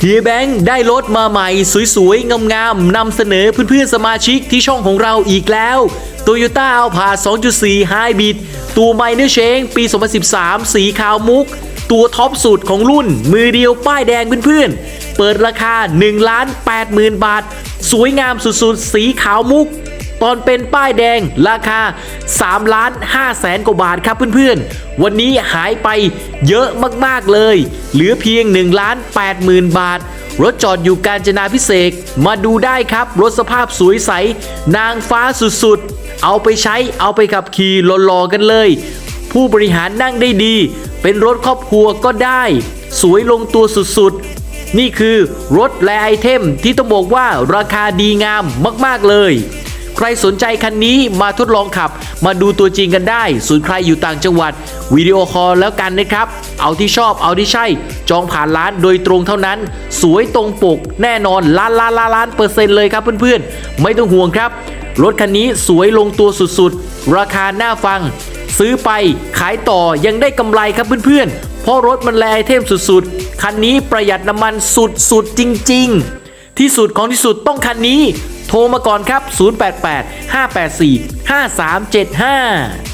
เฮียแบงค์ได้รถมาใหม่สวยๆ งามๆนำเสนอเพื่อนๆ สมาชิกที่ช่องของเราอีกแล้ว Toyota a l p a 2.4 Hybrid ตัวไมเนอร์เชงปี 2013 สีขาวมุก ตัวท็อปสุดของรุ่น มือเดียวป้ายแดงเพื่อนๆ เปิดราคา1ล้าน80,000 บาท สวยงามสุดๆ สีขาวมุก ตอนเป็นป้ายแดงราคา3ล้าน5แสนกว่าบาทครับเพื่อนๆ วันนี้หายไปเยอะมากๆเลย เหลือเพียง1ล้าน8หมื่นบาท รถจอดอยู่กาญจนาพิเศษมาดูได้ครับ รถสภาพสวยใส นางฟ้าสุดๆ เอาไปใช้เอาไปขับขี่หล่อๆกันเลย ผู้บริหารนั่งได้ดี เป็นรถครอบครัวก็ได้ สวยลงตัวสุดๆนี่คือรถและไอเทมที่ต้องบอกว่าราคาดีงามมาก ๆ เลย ใครสนใจคันนี้มาทดลองขับ มาดูตัวจริงกันได้ ส่วนใครอยู่ต่างจังหวัดวิดีโอคอลแล้วกันนะครับ เอาที่ชอบเอาที่ใช่ จองผ่านร้านโดยตรงเท่านั้น สวยตรงปก แน่นอนล้านล้านล้านล้านเปอร์เซ็นต์เลยครับเพื่อนๆ ไม่ต้องห่วงครับ รถคันนี้สวยลงตัวสุดๆ ราคาน่าฟัง ซื้อไปขายต่อยังได้กำไรครับเพื่อนๆ เพราะรถมันแลไอเทมสุดๆ คันนี้ประหยัดน้ำมันสุดๆจริง ๆ ที่สุดของที่สุดต้องคันนี้ โทรมาก่อนครับ 088 584 5375